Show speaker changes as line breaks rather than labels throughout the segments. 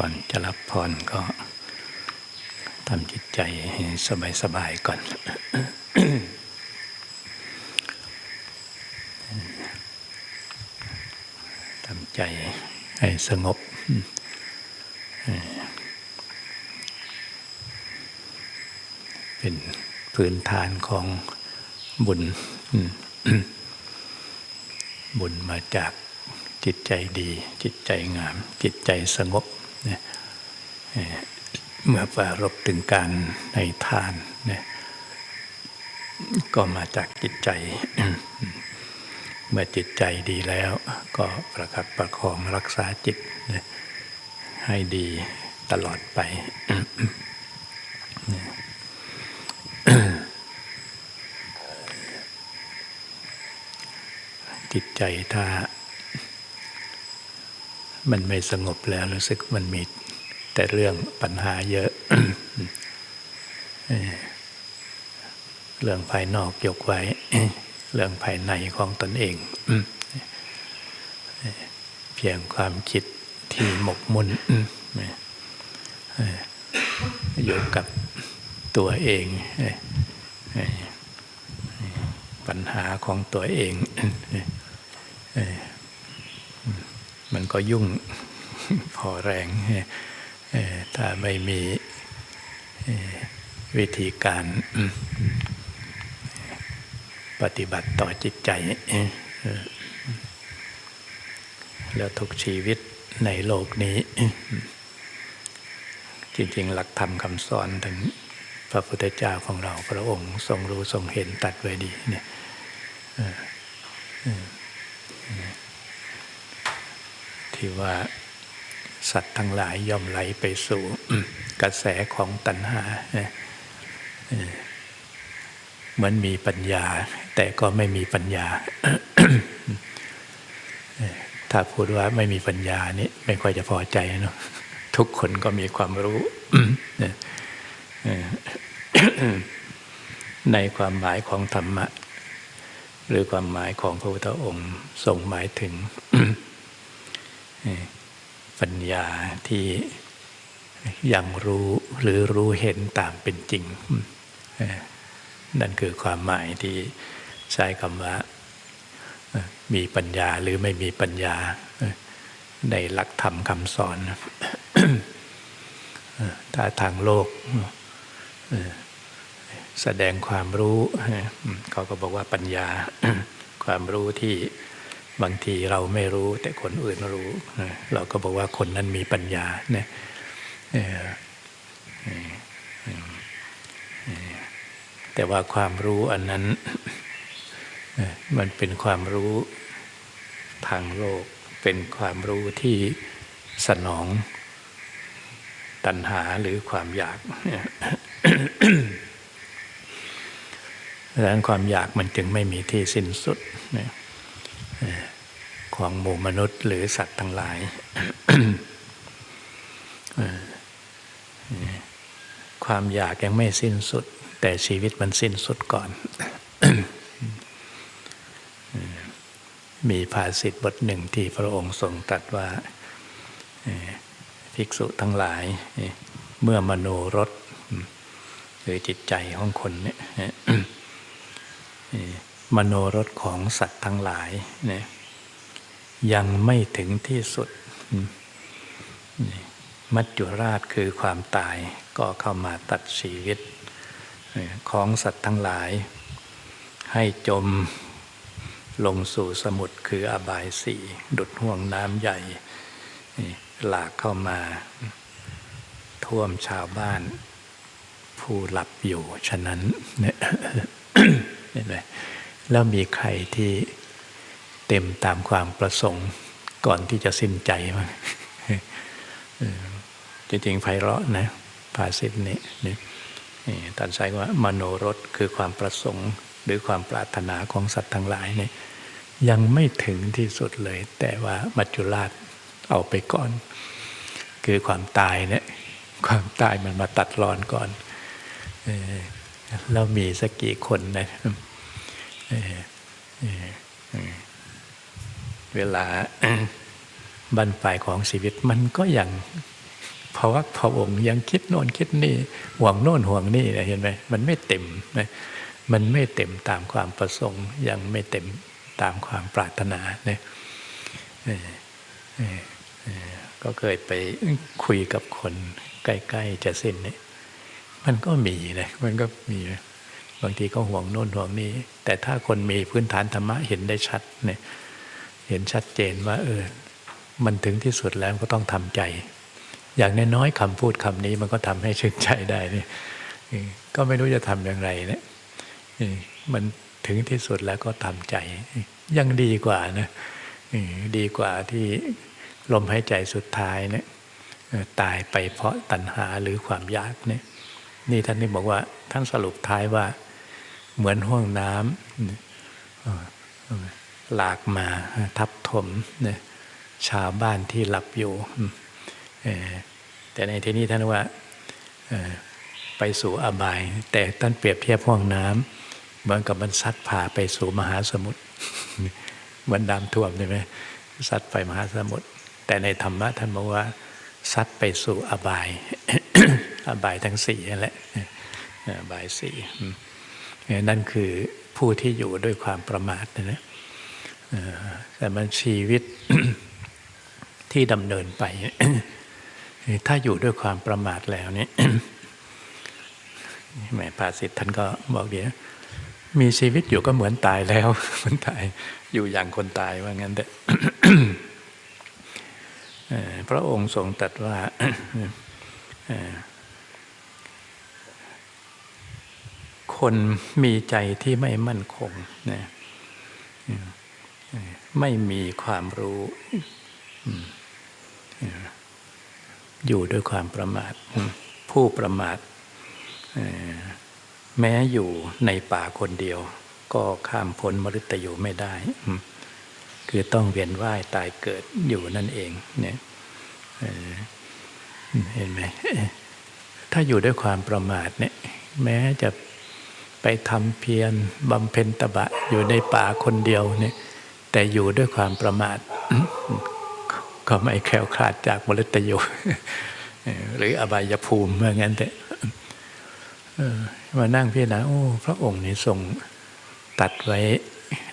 ก่อนจะรับพรก็ทำจิตใจให้สบายๆก่อน ทำใจให้สงบ เป็นพื้นฐานของบุญ บุญมาจากจิตใจดี จิตใจงาม จิตใจสงบ เมื่อปรารบถึงการในทานนก็มาจากจิตใจ เมื่อจิตใจดีแล้ว ก็ประคับประคองรักษาจิตให้ดีตลอดไปจิตใจถ้า มันไม่สงบแล้วรู้สึกมันมีแต่เรื่องปัญหาเยอะ เรื่องภายนอกยกไว้ เรื่องภายในของตนเอง เพียงความคิดที่หมกมุ่นอยู่กับตัวเอง ปัญหาของตัวเองเก็ยุ่งพอแรงถ้าไม่มีวิธีการปฏิบัติต่อจิตใจ แล้วทุกชีวิตในโลกนี้ จริงๆ หลักธรรมคำสอนถึงพระพุทธเจ้าของเราพระองค์ทรงรู้ทรงเห็นตัดไว้ดีเนี่ย ที่ว่าสัตว์ทั้งหลายย่อมไหลไปสู่กระแสของตัณหาเหมือนมีปัญญา แต่ก็ไม่มีปัญญา ถ้าพูดว่าไม่มีปัญญานี่ไม่ค่อยจะพอใจเนาะทุกคนก็มีความรู้ในความหมายของธรรมะ หรือความหมายของพระพุทธองค์ทรงหมายถึง ปัญญาที่ยังรู้หรือรู้เห็นตามเป็นจริง นั่นคือความหมายที่ใช้คำว่ามีปัญญาหรือไม่มีปัญญาในหลักธรรมคำสอน ถ้าทางโลกแสดงความรู้ เขาก็บอกว่าปัญญาความรู้ที่ บางทีเราไม่รู้แต่คนอื่นรู้ เราก็บอกว่าคนนั้นมีปัญญาเนี่ยแต่ว่าความรู้อันนั้นมันเป็นความรู้ทางโลก เป็นความรู้ที่สนองตัณหาหรือความอยากดังนั้นความอยากมันจึงไม่มีที่สิ้นสุดเนี่ย ของหมู่มนุษย์หรือสัตว์ทั้งหลายความอยากยังไม่สิ้นสุด แต่ชีวิตมันสิ้นสุดก่อน มีภาษิตบทหนึ่งที่พระองค์ทรงตรัสว่าภิกษุทั้งหลาย เมื่อมโนรสหรือจิตใจของคนเนี่ยมโนรสของสัตว์ทั้งหลายเนี่ย ยังไม่ถึงที่สุด มัจจุราชคือความตายก็เข้ามาตัดชีวิต ของสัตว์ทั้งหลาย ให้จมลงสู่สมุทรคืออบายสีดุดห่วงน้ำใหญ่ หลากเข้ามา ท่วมชาวบ้าน ผู้หลับอยู่ ฉะนั้นเนี่ยเห็นไหมแล้วมีใครที่ เต็มตามความประสงค์ก่อนที่จะสิ้นใจมั้งจริงๆไพเราะนะภาษิตนี้นี่นี่ท่านใช้ว่ามโนรสคือความประสงค์ หรือความปรารถนาของสัตว์ทั้งหลายเนี่ยยังไม่ถึงที่สุดเลย แต่ว่ามัจจุราชเอาไปก่อน คือความตายเนี่ยความตายมันมาตัดรอนก่อนเออแล้วมีสักกี่คนนะ เวลาบั้นปลายของชีวิตมันก็ยังพะวักพะวงยังคิดโน่นคิดนี่ห่วงโน่นห่วงนี่นะเห็นไหมมันไม่เต็มนะมันไม่เต็มตามความประสงค์ ยังไม่เต็มตามความปรารถนาเนี่ยก็เคยไปคุยกับคนใกล้ ๆ จะสิ้นเนี่ยมันก็มีนะมันก็มีบางทีก็ห่วงโน่นห่วงนี่แต่ถ้าคนมีพื้นฐานธรรมะเห็นได้ชัดเนี่ย เห็นชัดเจนว่าเออมันถึงที่สุดแล้วก็ต้องทำใจ อย่างน้อยๆคำพูดคำนี้มันก็ทำให้ชื่นใจได้นี่ก็ไม่รู้จะทำอย่างไรเนี่ยมันถึงที่สุดแล้วก็ทำใจ ยังดีกว่านะดีกว่าที่ลมหายใจสุดท้ายเนี่ยตายไปเพราะตัณหาหรือความอยากเนี่ยนี่ท่านนี่บอกว่าท่านสรุปท้ายว่า เหมือนห้วงน้ำ หลากมาทับถมเนี่ยชาวบ้านที่หลับอยู่ แต่ในที่นี้ท่านว่าไปสู่อบาย แต่ท่านเปรียบเทียบห้วงน้ำเหมือนกับมันซัดผ่าไปสู่มหาสมุทรเหมือนน้ำท่วมใช่ไหมซัดไปมหาสมุทรแต่ในธรรมะท่านบอกว่าซัดไปสู่อบาย อบายทั้งสี่นั่นแหละอบายสี่นั่นคือผู้ที่อยู่ด้วยความประมาทนะนะเอ่อ แต่มันชีวิตที่ดำเนินไป ถ้าอยู่ด้วยความประมาทแล้วเนี่ยแหม่ภาสิทธ์ท่านก็บอกเดี๋ยวมีชีวิตอยู่ก็เหมือนตายแล้วเหมือนตายอยู่อย่างคนตายว่างั้นแต่พระองค์ทรงตรัสว่าคนมีใจที่ไม่มั่นคงนะเอ่อเอ่อ ไม่มีความรู้อยู่ด้วยความประมาท ผู้ประมาทแม้อยู่ในป่าคนเดียว ก็ข้ามพ้นมฤตยูไม่ได้ คือต้องเวียนว่ายตายเกิดอยู่นั่นเอง เนี่ยเห็นไหมถ้าอยู่ด้วยความประมาทเนี่ย แม้จะไปทำเพียรบำเพ็ญตบะอยู่ในป่าคนเดียวเนี่ย แต่อยู่ด้วยความประมาทก็ไม่แคล้วคลาดจากมฤตยูหรืออบายภูมิเมื่อนกันแต่มานั่งพิจารณาโอ้พระองค์นี่ทรงตัดไว้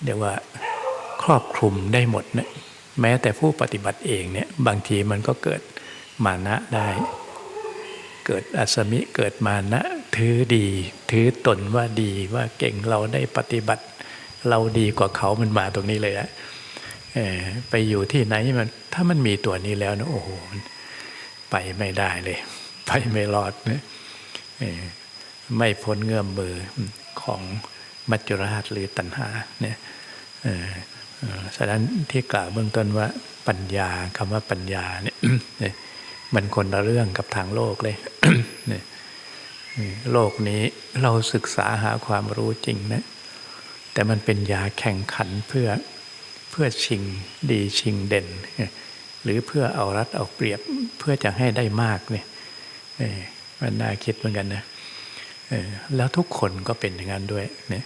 เดี๋ยวว่าครอบคลุมได้หมดเนี่ยแม้แต่ผู้ปฏิบัติเองเนี่ยบางทีมันก็เกิดมานะได้ เกิดอัศมิเกิดมานะ ถือดี ถือตนว่าดีว่าเก่งเราได้ปฏิบัติ เราดีกว่าเขามันมาตรงนี้เลยอะเออไปอยู่ที่ไหนมันถ้ามันมีตัวนี้แล้วนะโอ้โหไปไม่ได้เลย ไปไม่รอดนะไม่พ้นเงื่อมมือของมัจจุราชหรือตัณหาเนี่ยฉะนั้นที่กล่าวเบื้องต้นว่าปัญญาคำว่าปัญญาเนี่ยมันคนละเรื่องกับทางโลกเลยโลกนี้เราศึกษาหาความรู้จริงนะ แต่มันเป็นยาแข่งขันเพื่อเพื่อชิงดีชิงเด่น หรือเพื่อเอารัดเอาเปรียบเพื่อจะให้ได้มากเนี่ยมันน่าคิดเหมือนกันนะแล้วทุกคนก็เป็นอย่างนั้นด้วยเนี่ย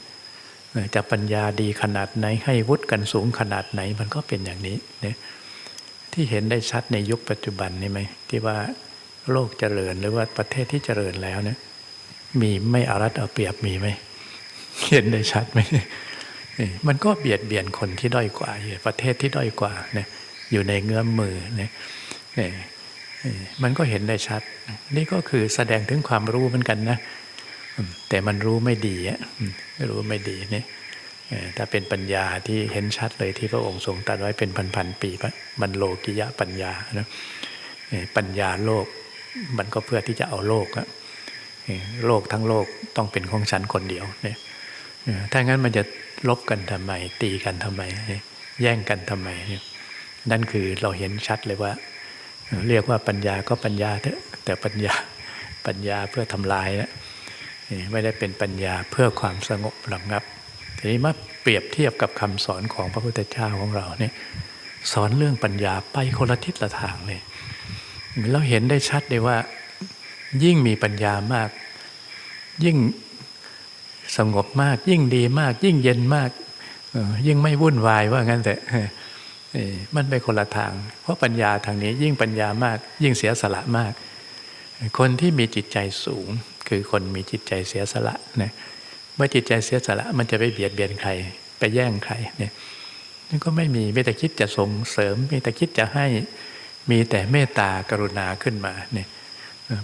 จะปัญญาดีขนาดไหนให้วุฒิกันสูงขนาดไหนมันก็เป็นอย่างนี้เนี่ยที่เห็นได้ชัดในยุคปัจจุบันนี่ไหมที่ว่าโลกเจริญหรือว่าประเทศที่เจริญแล้วเนี่ยมีไม่อารัดเอาเปรียบมีไหมเห็นได้ชัดไหม มันก็เบียดเบียนคนที่ด้อยกว่า ประเทศที่ด้อยกว่าเนี่ยอยู่ในเงื้อมมือเนี่ยมันก็เห็นได้ชัด นี่ก็คือแสดงถึงความรู้เหมือนกันนะ แต่มันรู้ไม่ดีอะรู้ไม่ดีนี่เออถ้าเป็นปัญญาที่เห็นชัดเลยที่พระองค์ทรงตรัสไว้เป็นพันๆปีมันโลกิยะปัญญานะปัญญาโลกมันก็เพื่อที่จะเอาโลกอะโลกทั้งโลกต้องเป็นของฉันคนเดียวเนี่ย ถ้างั้นมันจะลบกันทำไม ตีกันทำไม แย่งกันทำไมนี่นั่นคือเราเห็นชัดเลยว่า เรียกว่าปัญญาก็ปัญญาเถอะแต่ปัญญาปัญญาเพื่อทำลายนะไม่ได้เป็นปัญญาเพื่อความสงบระงับทีนี้มาเปรียบเทียบกับคำสอนของพระพุทธเจ้าของเราเนี่ยสอนเรื่องปัญญาไปคนละทิศละทางเลยเราเห็นได้ชัดเลยว่า ยิ่งมีปัญญามาก ยิ่ง สงบมาก ยิ่งดีมาก ยิ่งเย็นมากยิ่งไม่วุ่นวายว่างั้นแต่มันไปคนละทาง เพราะปัญญาทางนี้ยิ่งปัญญามาก ยิ่งเสียสละมาก คนที่มีจิตใจสูง คือคนมีจิตใจเสียสละนะเมื่อจิตใจเสียสละมันจะไปเบียดเบียนใคร ไปแย่งใครเนี่ยนั่นก็ไม่มีมีแต่คิดจะส่งเสริม มีแต่คิดจะให้มีแต่เมตตากรุณาขึ้นมาเนี่ย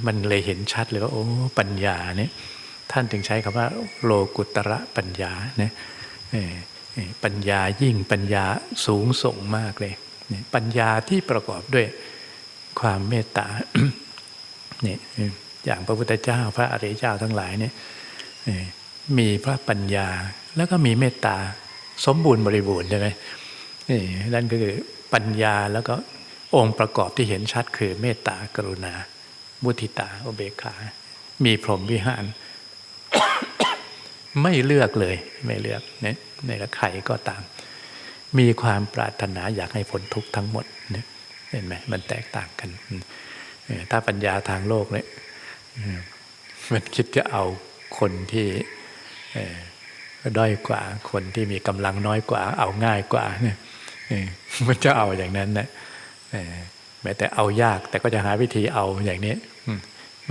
มันเลยเห็นชัดเลยว่าโอ้ปัญญาเนี่ย ท่านถึงใช้คำว่า โลกุตระปัญญาเนี่ยปัญญายิ่งปัญญาสูงส่งมากเลย ปัญญาที่ประกอบด้วยความเมตตาเนี่ยอย่างพระพุทธเจ้าพระอริยเจ้าทั้งหลายเนี่ยมีพระปัญญาแล้วก็มีเมตตาสมบูรณ์บริบูรณ์ใช่ไหมนี่นั่นก็คือปัญญาแล้วก็องค์ประกอบที่เห็นชัดคือเมตตากรุณามุทิตา อุเบกขา มีพรหมวิหาร ไม่เลือกเลย ไม่เลือกเนี่ยในละใครก็ตาม มีความปรารถนาอยากให้พ้นทุกข์ทั้งหมดเนี่ยเห็นไหมมันแตกต่างกันถ้าปัญญาทางโลกเนี่ยมันคิดจะเอาคนที่ด้อยกว่า คนที่มีกำลังน้อยกว่า เอาง่ายกว่าเนี่ยมันจะเอาอย่างนั้นนะแม้แต่เอายากแต่ก็จะหาวิธีเอาอย่างนี้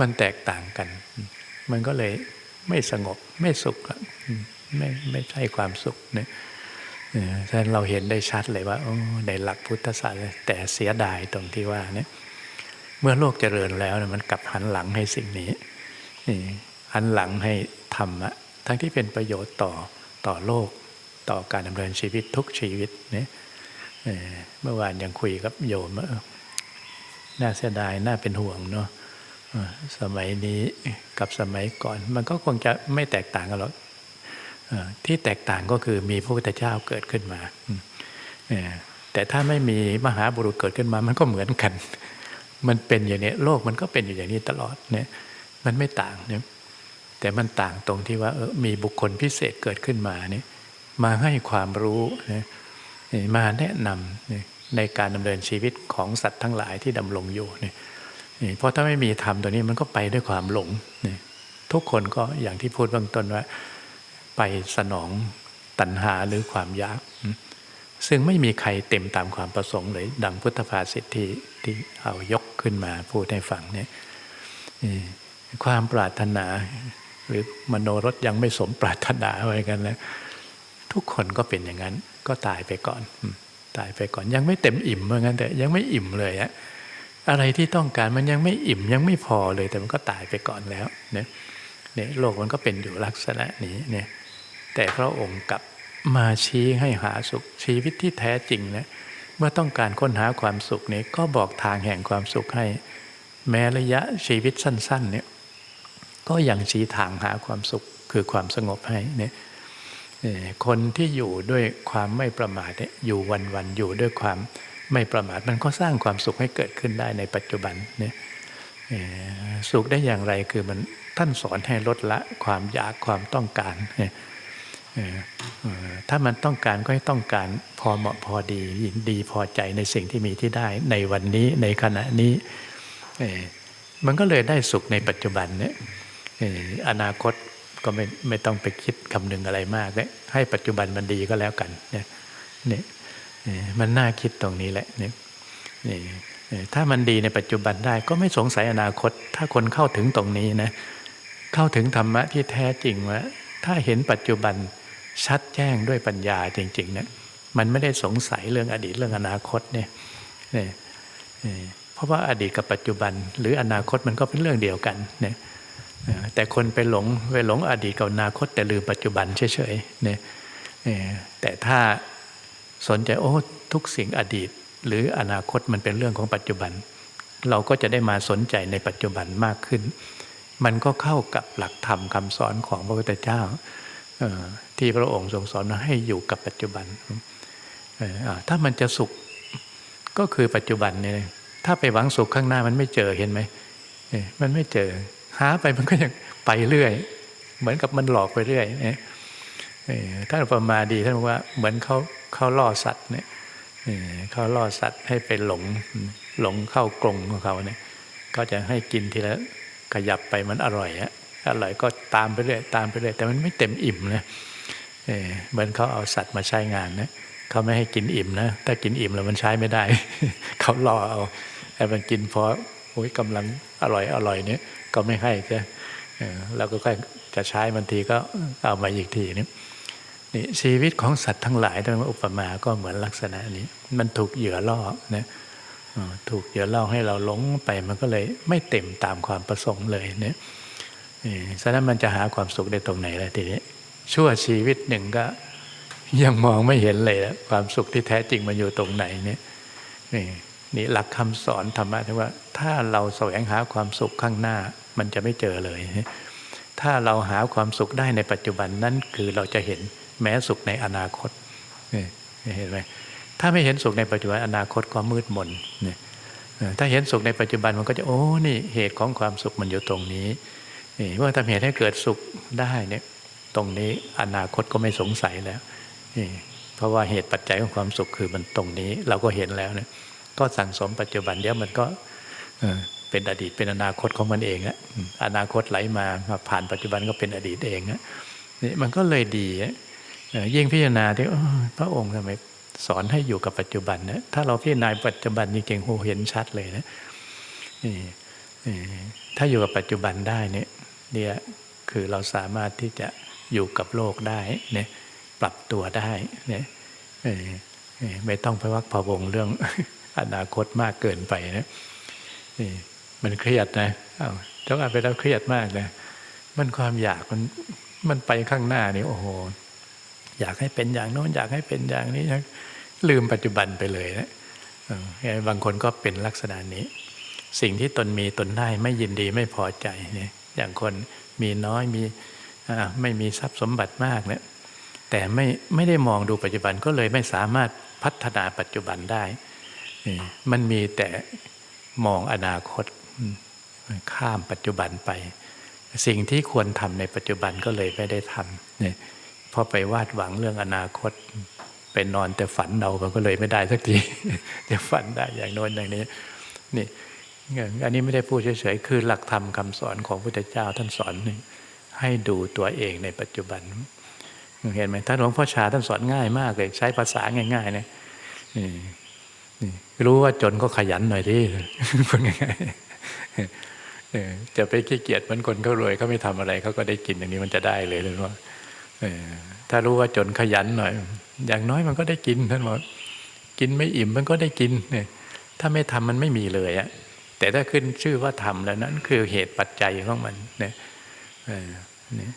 มันแตกต่างกัน มันก็เลย ไม่สงบไม่สุขไม่ไม่ใช่ความสุขเนี่ยฉะนั้นเราเห็นได้ชัดเลยว่าในหลักพุทธศาสนาแต่เสียดายตรงที่ว่าเนี่ยเมื่อโลกเจริญแล้วมันกลับหันหลังให้สิ่งนี้หันหลังให้ธรรมะทั้งที่เป็นประโยชน์ต่อต่อโลกต่อการดำเนินชีวิตทุกชีวิตเนี่ยเมื่อวานยังคุยกับโยมน่าเสียดายน่าเป็นห่วงเนาะ สมัยนี้กับสมัยก่อน มันก็คงจะไม่แตกต่างกันหรอกที่แตกต่างก็คือมีพระพุทธเจ้าเกิดขึ้นมาแต่ถ้าไม่มีมหาบุรุษเกิดขึ้นมามันก็เหมือนกัน มันเป็นอย่างนี้โลกมันก็เป็นอยู่อย่างนี้ตลอดเนี่ยมันไม่ต่างเนี่ยแต่มันต่างตรงที่ว่าเออมีบุคคลพิเศษเกิดขึ้นมาเนี่ยมาให้ความรู้นะมาแนะนำในการดำเนินชีวิตของสัตว์ทั้งหลายที่ดำรงอยู่เนี่ย เพราะถ้าไม่มีธรรมตัวนี้มันก็ไปด้วยความหลงทุกคนก็อย่างที่พูดเบื้องต้นว่า ไปสนองตัณหาหรือความอยาก ซึ่งไม่มีใครเต็มตามความประสงค์เลย ดังพุทธภาษิตที่ที่เอายกขึ้นมาพูดให้ฟังเนี่ยความปรารถนา หรือมโนรถยังไม่สมปรารถนาอะไว้กันแล้วทุกคนก็เป็นอย่างนั้น ก็ตายไปก่อน ตายไปก่อนยังไม่เต็มอิ่มเหมือนกันแต่ยังไม่อิ่มเลยอะ อะไรที่ต้องการมันยังไม่อิ่มยังไม่พอเลยแต่มันก็ตายไปก่อนแล้วเนี่ยเนี่ยโลกมันก็เป็นอยู่ลักษณะนี้เนี่ยแต่พระองค์กลับมาชี้ให้หาสุขชีวิตที่แท้จริงนะเมื่อต้องการค้นหาความสุขนี้ก็บอกทางแห่งความสุขให้ แม้ระยะชีวิตสั้นๆเนี่ยก็ยังชี้ทางหาความสุขคือความสงบให้เนี่ยคนที่อยู่ด้วยความไม่ประมาทเนี่ยอยู่วันๆอยู่ด้วยความ ไม่ประมาทมันก็สร้างความสุขให้เกิดขึ้นได้ในปัจจุบันเนี่ยสุขได้อย่างไรคือมันท่านสอนให้ลดละความอยากความต้องการเนี่ยถ้ามันต้องการก็ให้ต้องการพอเหมาะพอดียินดีพอใจในสิ่งที่มีที่ได้ในวันนี้ในขณะนี้ มันก็เลยได้สุขในปัจจุบันเนี่ยอนาคตก็ไม่ไม่ต้องไปคิดคำนึงอะไรมากเลยให้ปัจจุบันมันดีก็แล้วกันเนี่ย มันน่าคิดตรงนี้แหละเนี่ยถ้ามันดีในปัจจุบันได้ก็ไม่สงสัยอนาคต ถ้าคนเข้าถึงตรงนี้นะเข้าถึงธรรมะที่แท้จริงว่าถ้าเห็นปัจจุบันชัดแจ้งด้วยปัญญาจริงๆเนี่ยมันไม่ได้สงสัยเรื่องอดีตเรื่องอนาคตเนี่ยเพราะว่าอดีตกับปัจจุบัน หรืออนาคตมันก็เป็นเรื่องเดียวกันเนี่ยแต่คนไปหลงไปหลงอดีตกับอนาคต แต่ลืมปัจจุบันเฉยๆเนี่ยแต่ถ้า สนใจโอ้ทุกสิ่งอดีต หรืออนาคตมันเป็นเรื่องของปัจจุบัน เราก็จะได้มาสนใจในปัจจุบันมากขึ้น มันก็เข้ากับหลักธรรมคำสอนของพระพุทธเจ้าที่พระองค์ทรงสอนให้อยู่กับปัจจุบัน ถ้ามันจะสุขก็คือปัจจุบันเนี่ยถ้าไปหวังสุขข้างหน้ามันไม่เจอเห็นไหมมันไม่เจอหาไปมันก็ยังไปเรื่อย เหมือนกับมันหลอกไปเรื่อยท่านประมาดีท่านบอกว่าเหมือนเขา เขาล่อสัตว์เนี่ยเขาล่อสัตว์ให้ไปหลงหลงเข้ากรงของเขาเนี่ย ก็จะให้กินทีละขยับไปมันอร่อยอะอร่อยก็ตามไปเรื่อยตามไปเรื่อยแต่มันไม่เต็มอิ่มนะเหมือนเขาเอาสัตว์มาใช้งานนะเขาไม่ให้กินอิ่มนะถ้ากินอิ่มแล้วมันใช้ไม่ได้ เขารอเอาให้มันกินพอโอ้ยกำลังอร่อยอร่อยเนี่ยก็ไม่ให้ใช่แล้วก็ค่อยจะใช้บางทีก็เอามาอีกทีนี่ นี่ชีวิตของสัตว์ทั้งหลายทั้งอุปมาก็เหมือนลักษณะนี้ มันถูกเหยื่อล่อนะถูกเหยื่อล่อให้เราหลงไปมันก็เลยไม่เต็มตามความประสงค์เลยเนี่ยฉะนั้นมันจะหาความสุขได้ตรงไหนล่ะทีนี้ชั่วชีวิตหนึ่งก็ยังมองไม่เห็นเลยนะความสุขที่แท้จริงมันอยู่ตรงไหนเนี่ยนี่นี่หลักคำสอนธรรมะที่ว่า ถ้าเราแสวงหาความสุขข้างหน้ามันจะไม่เจอเลย ถ้าเราหาความสุขได้ในปัจจุบันนั้นคือเราจะเห็น แม้สุขในอนาคตเห็นไหมถ้าไม่เห็นสุขในปัจจุบันอนาคตก็มืดมนเนี่ยถ้าเห็นสุขในปัจจุบันมันก็จะโอ้นี่เหตุของความสุขมันอยู่ตรงนี้นี่เมื่อทำเหตุให้เกิดสุขได้เนี่ยตรงนี้อนาคตก็ไม่สงสัยแล้วนี่เพราะว่าเหตุปัจจัยของความสุขคือมันตรงนี้ เราก็เห็นแล้วเนี่ยก็สั่งสมปัจจุบันเดี๋ยวมันก็เป็นอดีตเป็นอนาคตของมันเองอะอนาคตไหลมาผ่านปัจจุบันก็เป็นอดีตเองอะนี่มันก็เลยดี ยิ่งพิจารณาที่พระองค์ทำไมสอนให้อยู่กับปัจจุบันนะถ้าเราพิจารณาปัจจุบันจริงๆโหเห็นชัดเลยนะถ้าอยู่กับปัจจุบันได้เนี่ยเนี่ยคือเราสามารถที่จะอยู่กับโลกได้เนี่ยปรับตัวได้เนี่ยไม่ต้องไปวักพะวงเรื่องอนาคตมากเกินไปนะนี่มันเครียดนะเอาจ้าอาไปแล้วเครียดมากนะมันความอยากมันมันไปข้างหน้านี่โอ้โห อยากให้เป็นอย่างโน้นอยากให้เป็นอย่างนี้ลืมปัจจุบันไปเลยนะบางคนก็เป็นลักษณะนี้ สิ่งที่ตนมีตนได้ไม่ยินดีไม่พอใจเนี่ยอย่างคนมีน้อยมีไม่มีทรัพย์สมบัติมากเนี่ยแต่ไม่ไม่ได้มองดูปัจจุบันก็เลยไม่สามารถพัฒนาปัจจุบันได้ มันมีแต่มองอนาคตข้ามปัจจุบันไป สิ่งที่ควรทำในปัจจุบันก็เลยไม่ได้ทำเนี่ย พอไปวาดหวังเรื่องอนาคตไปนอนแต่ฝันเราก็เลยไม่ได้สักทีจะฝันได้อย่างโน้นอย่างนี้นี่อันนี้ไม่ได้พูดเฉยๆคือหลักธรรมคาสอนของพระพุทธเจ้าท่านสอนให้ดูตัวเองในปัจจุบัน เห็นไหมท่านหลวงพ่อชาท่านสอนง่ายมากเลย ใช้ภาษาง่ายๆเนี่ยรู้ว่าจนก็ขยันหน่อยดิพูดง่ายๆจะไปขี้เกียจเหมือนคนเขารวยเขาไม่ทำอะไรเขาก็ได้กินอย่างนี้มันจะได้เลยเลยว่า ถ้ารู้ว่าจนขยันหน่อย อย่างน้อยมันก็ได้กินท่านบอกกินไม่อิ่มมันก็ได้กินเนี่ยถ้าไม่ทำมันไม่มีเลยอะแต่ถ้าขึ้นชื่อว่าทำแล้วนั้นคือเหตุปัจจัยของมันเนี่ยนี่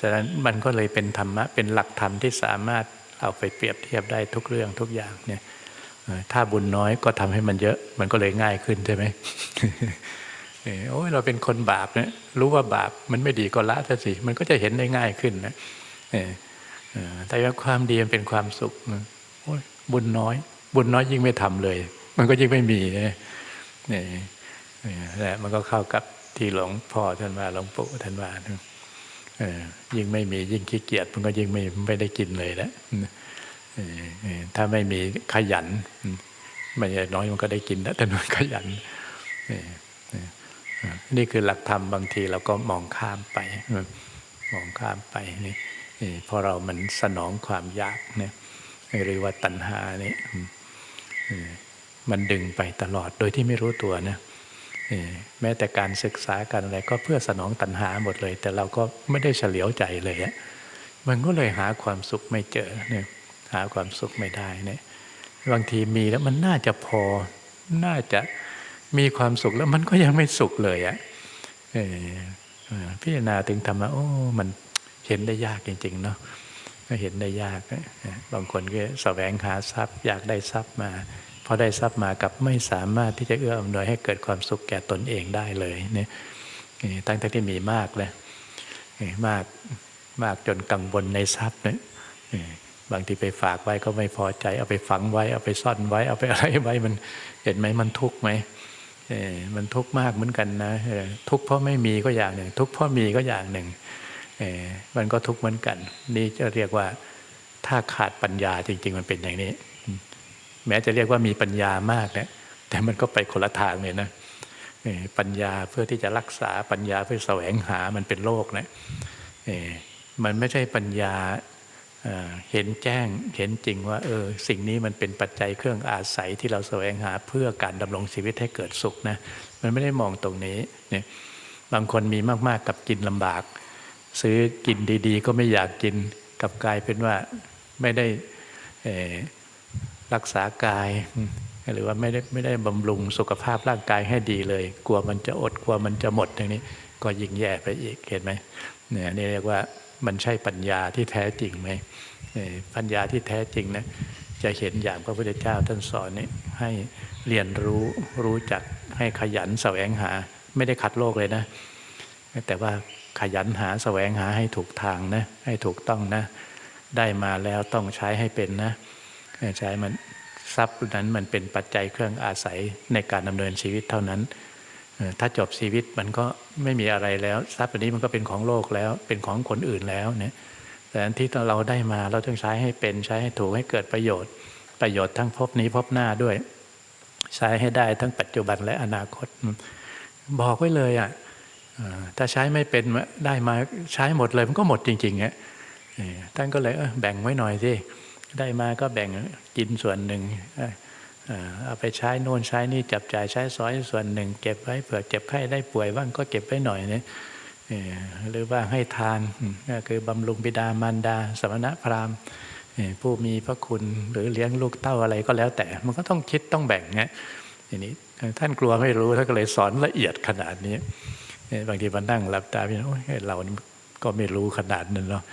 ฉะนั้นมันก็เลยเป็นธรรมะเป็นหลักธรรมที่สามารถเอาไปเปรียบเทียบได้ทุกเรื่องทุกอย่างเนี่ยถ้าบุญน้อยก็ทำให้มันเยอะ มันก็เลยง่ายขึ้นใช่ไหม โอ้ยเราเป็นคนบาปเนี่ยรู้ว่าบาปมันไม่ดีก็ละซะสิ มันก็จะเห็นได้ง่ายขึ้นนะแต่ว่าความดีมันเป็นความสุขโอ้ยบุญน้อย บุญน้อยยิ่งไม่ทำเลย มันก็ยิ่งไม่มีเนี่ยนี่แหละมันก็เข้ากับที่หลวงพ่อท่านว่าหลวงปู่ท่านว่ายิ่งไม่มียิ่งขี้เกียจมันก็ยิ่งไม่ไม่ได้กินเลยนะถ้าไม่มีขยันไม่น้อยมันก็ได้กินนะแต่น้อยขยัน นี่คือหลักธรรมบางทีเราก็มองข้ามไป มองข้ามไปนี่พอเรามันสนองความอยากเนี่ยหรือว่าตัณหานี่มันดึงไปตลอดโดยที่ไม่รู้ตัวนะแม้แต่การศึกษาการอะไรก็เพื่อสนองตัณหาหมดเลย แต่เราก็ไม่ได้เฉลียวใจเลยอะมันก็เลยหาความสุขไม่เจอเนี่ยหาความสุขไม่ได้เนี่ยบางทีมีแล้วมันน่าจะพอน่าจะ มีความสุขแล้วมันก็ยังไม่สุขเลยอะพิจารณาถึงธรรมะโอ้มันเห็นได้ยากจริง ๆ เนาะเห็นได้ยากบางคนก็แสวงหาทรัพย์ อยากได้ทรัพย์มาพอได้ทรัพย์มากับไม่สามารถที่จะเอื้ออำนวยให้เกิดความสุขแก่ตนเองได้เลยเนี่ยตั้งแต่ที่มีมากเลยมากมากจนกังวลในทรัพย์เนี่ยบางทีไปฝากไว้ก็ไม่พอใจ เอาไปฝังไว้ เอาไปซ่อนไว้ เอาไปอะไรไว้มันเห็นไหมมันทุกข์ไหม มันทุกข์มากเหมือนกันนะทุกข์เพราะไม่มีก็อย่างหนึ่ง ทุกข์เพราะมีก็อย่างหนึ่งมันก็ทุกข์เหมือนกัน นี่จะเรียกว่าถ้าขาดปัญญาจริง ๆ มันเป็นอย่างนี้ แม้จะเรียกว่ามีปัญญามากนี่ยแต่มันก็ไปคนละทางเลยนะปัญญาเพื่อที่จะรักษาปัญญาเพื่อแสวงหามันเป็นโลกนะมันไม่ใช่ปัญญา เห็นแจ้งเห็นจริงว่าเออสิ่งนี้มันเป็นปัจจัยเครื่องอาศัยที่เราแสวงหาเพื่อการดำรงชีวิตให้เกิดสุขนะมันไม่ได้มองตรงนี้เนี่ยบางคนมีมากๆกับกินลำบาก ซื้อกินดีๆ ก็ไม่อยากกินกับกลายเป็นว่าไม่ได้รักษากาย หรือว่าไม่ได้ไม่ได้บำรุงสุขภาพร่างกายให้ดีเลย กลัวมันจะอดกลัวมันจะหมดอย่างนี้ ก็ยิ่งแย่ไปอีกเห็นไหมเนี่ยนี่เรียกว่า มันใช่ปัญญาที่แท้จริงไหมปัญญาที่แท้จริงนะจะเห็นอย่างพระพุทธเจ้าท่านสอนนี่ให้เรียนรู้รู้จักให้ขยันแสวงหา ไม่ได้ขัดโลกเลยนะ แต่ว่าขยันหาแสวงหาให้ถูกทางนะให้ถูกต้องนะ ได้มาแล้วต้องใช้ให้เป็นนะใช้มันทรัพย์นั้นมันเป็นปัจจัยเครื่องอาศัยในการดำเนินชีวิตเท่านั้น ถ้าจบชีวิตมันก็ไม่มีอะไรแล้ว ทรัพย์อันนี้มันก็เป็นของโลกแล้ว เป็นของคนอื่นแล้วเนี่ยแต่อันที่เราได้มาเราต้องใช้ให้เป็นใช้ให้ถูกให้เกิดประโยชน์ ประโยชน์ทั้งพบนี้พบหน้าด้วย ใช้ให้ได้ทั้งปัจจุบันและอนาคต บอกไว้เลยอะถ้าใช้ไม่เป็นได้มาใช้หมดเลยมันก็หมดจริงๆอะท่านก็เลยแบ่งไว้หน่อยสิได้มาก็แบ่งกินส่วนหนึ่ง เอาไปใช้โน่นใช้นี่จับจ่ายใช้สอยส่วนหนึ่ง เก็บไว้เผื่อเจ็บไข้ได้ป่วยบ้างก็เก็บไว้หน่อยเนี่ยหรือว่าให้ทานก็คือบำรุงบิดามารดา สมณพราหมณ์ผู้มีพระคุณหรือเลี้ยงลูกเต้าอะไรก็แล้วแต่ มันก็ต้องคิดต้องแบ่งเงี้ยทีนี้ท่านกลัวไม่รู้ท่านก็เลยสอนละเอียดขนาดนี้บางทีมานั่งหลับตาพี่น้องโอ้ยเรานี่ก็ไม่รู้ขนาดนั้นเนาะ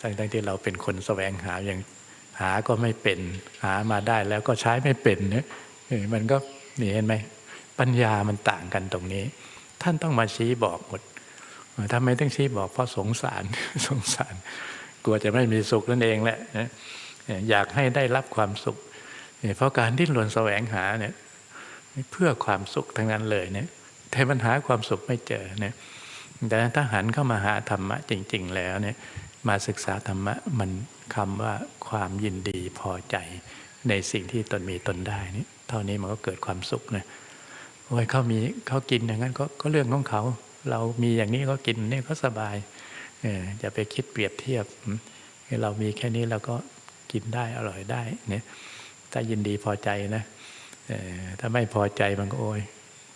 ทั้งๆที่เราเป็นคนแสวงหาอย่าง หาก็ไม่เป็น หามาได้แล้วก็ใช้ไม่เป็นเนี่ยมันก็นี่เห็นไหมปัญญามันต่างกันตรงนี้ ท่านต้องมาชี้บอกหมดทำไมต้องชี้บอกเพราะสงสารสงสาร กลัวจะไม่มีสุขนั่นเองแหละอยากให้ได้รับความสุขเออเพราะการดิ้นรนแสวงหาเนี่ยเพื่อความสุขทั้งนั้นเลยเนี่ยแต่ปัญหาความสุขไม่เจอเนี่ยแต่ถ้าหันเข้ามาหาธรรมะจริง ๆ แล้วเนี่ยมาศึกษาธรรมะมันคำว่าความยินดีพอใจในสิ่งที่ตนมีตนได้นี่เท่านี้มันก็เกิดความสุขนะโอ้ยเขามีเขากินอย่างนั้นก็ก็เรื่องของเขา เรามีอย่างนี้ก็กินนี่ก็สบายเอออย่าไปคิดเปรียบเทียบเรามีแค่นี้เราก็กินได้อร่อยได้เนี่ยถ้ายินดีพอใจนะเออถ้าไม่พอใจมันก็โอ้ย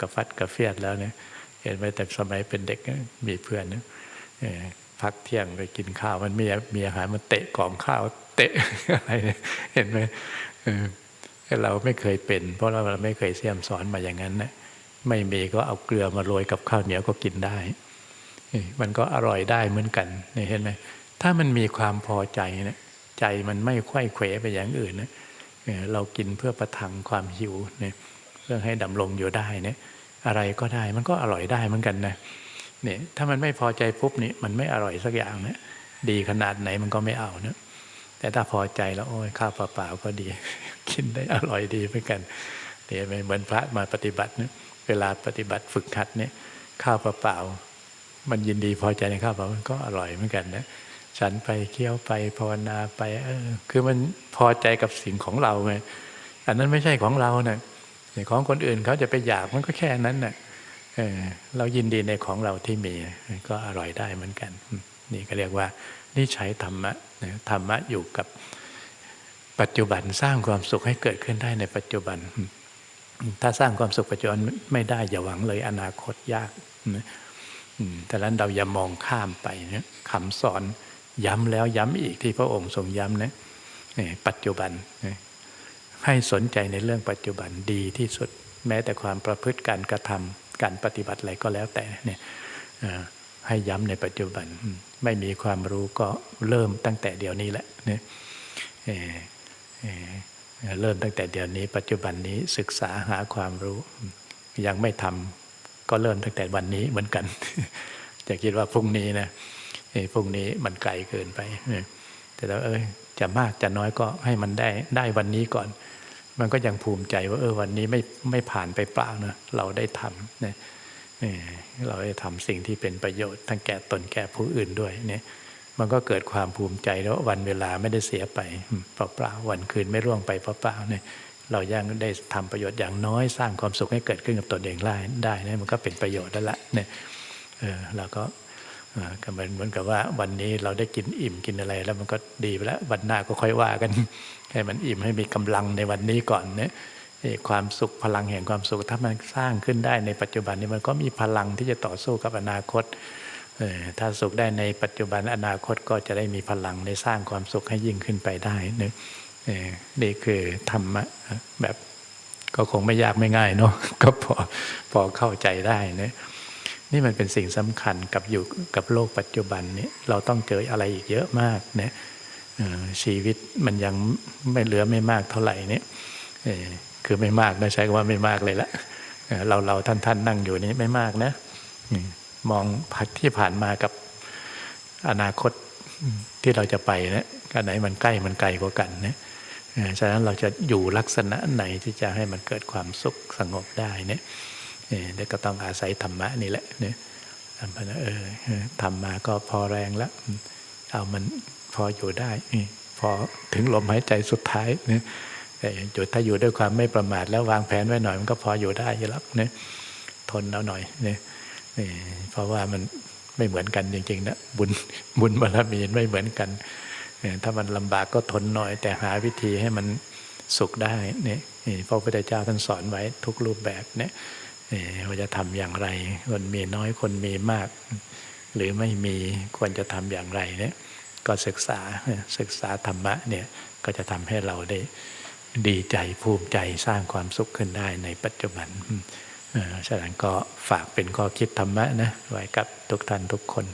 กระฟัดกระเฟียดแล้วเนี่ยเห็นไหมแต่สมัยเป็นเด็กมีเพื่อนนะเอ่อ พักเที่ยงไปกินข้าว มันมีมีอาหารมันเตะกล่องข้าวเตะอะไรเนี่ยเห็นไหมเออเราไม่เคยเป็น เพราะเราไม่เคยเสี่ยมสอนมาอย่างนั้นนะไม่มีก็เอาเกลือมาโรยกับข้าวเหนียวก็กินได้เอ้ยมันก็อร่อยได้เหมือนกันเนี่เห็นไหมถ้ามันมีความพอใจนะใจมันไม่ไขว้เขวไปอย่างอื่นนะเอ่อเรากินเพื่อประทังความหิวเนี่ยเพื่อให้ดำรงอยู่ได้เนี่ยอะไรก็ได้มันก็อร่อยได้เหมือนกันนะ เนี่ยถ้ามันไม่พอใจปุ๊บนี่มันไม่อร่อยสักอย่างนะดีขนาดไหนมันก็ไม่เอานะแต่ถ้าพอใจแล้วโอ้ยข้าวเปล่าๆก็ดี กินได้อร่อยดีเหมือนกันเนี่ยเหมือนพระมาปฏิบัติเนี่ยเวลาปฏิบัติฝึกหัดเนี่ยข้าวเปล่าๆมันยินดีพอใจในข้าวเปล่ามันก็อร่อยเหมือนกันนะฉันไปเคี้ยวไปภาวนาไปเออคือมันพอใจกับสิ่งของเราไงอันนั้นไม่ใช่ของเราเนะ่ะแต่ของคนอื่นเขาจะไปอยากมันก็แค่นั้นนะ่ะ เรายินดีในของเราที่มีก็อร่อยได้เหมือนกัน นี่ก็เรียกว่านี่ใช้ธรรมะธรรมะอยู่กับปัจจุบันสร้างความสุขให้เกิดขึ้นได้ในปัจจุบัน ถ้าสร้างความสุขปัจจุบันไม่ได้อย่าหวังเลยอนาคตยากนะแต่นั้นเราอย่ามองข้ามไปนะคำสอนย้ำแล้วย้ำอีกที่พระองค์ทรงย้ำนะปัจจุบันให้สนใจในเรื่องปัจจุบันดีที่สุด แม้แต่ความประพฤติการกระทำ การปฏิบัติอะไรก็แล้วแต่เนี่ยให้ย้ำในปัจจุบันไม่มีความรู้ก็เริ่มตั้งแต่เดี๋ยวนี้แหละเนี่ยเเเริ่มตั้งแต่เดี๋ยวนี้ ปัจจุบันนี้ศึกษาหาความรู้ ยังไม่ทำก็เริ่มตั้งแต่วันนี้เหมือนกัน จะคิดว่าพรุ่งนี้นะเอ้พรุ่งนี้มันไกลเกินไปแต่แล้วเอ้ยจะมากจะน้อยก็ให้มันได้ได้วันนี้ก่อน มันก็ยังภูมิใจว่าเออวันนี้ไม่ไม่ผ่านไปเปล่านะเราได้ทำเนี่ยเราได้ทำสิ่งที่เป็นประโยชน์ทั้งแก่ตนแก่ผู้อื่นด้วยเนี่ยมันก็เกิดความภูมิใจแล้วาวันเวลาไม่ได้เสียไปเปล่าๆวันคืนไม่ร่วงไปเปล่าๆเนี่ยเรายังได้ทำประโยชน์อย่างน้อยสร้างความสุขให้เกิดขึ้นกับตนเองได้ได้นะมันก็เป็นประโยชน์แล้วละเนี่ยเออเราก็ก็เหมือนเหมือนกับว่าวันนี้เราได้กินอิ่มกินอะไรแล้วมันก็ดีไปแล้ววันหน้าก็ค่อยว่ากัน ให้มันอิ่มให้มีกำลังในวันนี้ก่อนเนี่ยความสุขพลังแห่งความสุขถ้ามันสร้างขึ้นได้ในปัจจุบันนี้มันก็มีพลังที่จะต่อสู้กับอนาคตถ้าสุขได้ในปัจจุบันอนาคตก็จะได้มีพลังในสร้างความสุขให้ยิ่งขึ้นไปได้เนี่ยนี่คือธรรมะแบบก็คงไม่ยากไม่ง่ายเนาะก็พอพอเข้าใจได้เนี่ยนี่มันเป็นสิ่งสำคัญกับอยู่กับโลกปัจจุบันนี้เราต้องเจออะไรอีกเยอะมากนะเอ่อ ชีวิตมันยังไม่เหลือไม่มากเท่าไหร่นี่คือไม่มากนะใช้คำว่าไม่มากเลยละเราเราท่านท่านนั่งอยู่นี้ไม่มากนะมองพักที่ผ่านมากับอนาคตที่เราจะไปนะอันไหนมันใกล้มันไกลกว่ากันนะฉะนั้นเราจะอยู่ลักษณะไหนที่จะให้มันเกิดความสุขสงบได้เนี่ยเออเดี๋ยก็ต้องอาศัยธรรมะนี่แหละเนี่ยทำไปนะเออทำมาก็พอแรงแล้วเอามัน ออยู่ได้พอถึงลมหายใจสุดท้ายเนี่ยอยู่ถ้าอยู่ด้วยความไม่ประมาทแล้ววางแผนไว้หน่อยมันก็พออยู่ได้อยู่แล้วเนี่ยทนเอาหน่อยเนี่ยเพราะว่ามันไม่เหมือนกันจริงๆนะบุญบุญบารมีไม่เหมือนกันถ้ามันลำบากก็ทนหน่อย แต่หาวิธีให้มันสุขได้เนี่ยนี่พระพุทธเจ้าท่านสอนไว้ทุกรูปแบบเนี่ยว่าจะทำอย่างไร คนมีน้อยคนมีมาก หรือไม่มีควรจะทำอย่างไรเนี่ย ก็ศึกษาศึกษาธรรมะเนี่ยก็จะทำให้เราได้ดีใจภูมิใจสร้างความสุขขึ้นได้ในปัจจุบันฉะนั้นก็ฝากเป็นข้อคิดธรรมะนะไว้กับทุกท่านทุกคน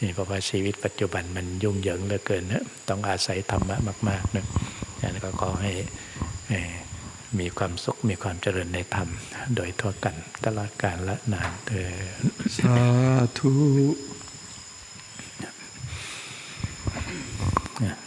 นี่เพราะว่าชีวิตปัจจุบันมันยุ่งเหยิงเหลือเกินนะต้องอาศัยธรรมะมากๆนะฉะนั้นก็ขอให้มีความสุขมีความเจริญในธรรม โดยทั่วกันตลอดกาลและนานเธอญ
สาธุ Yeah.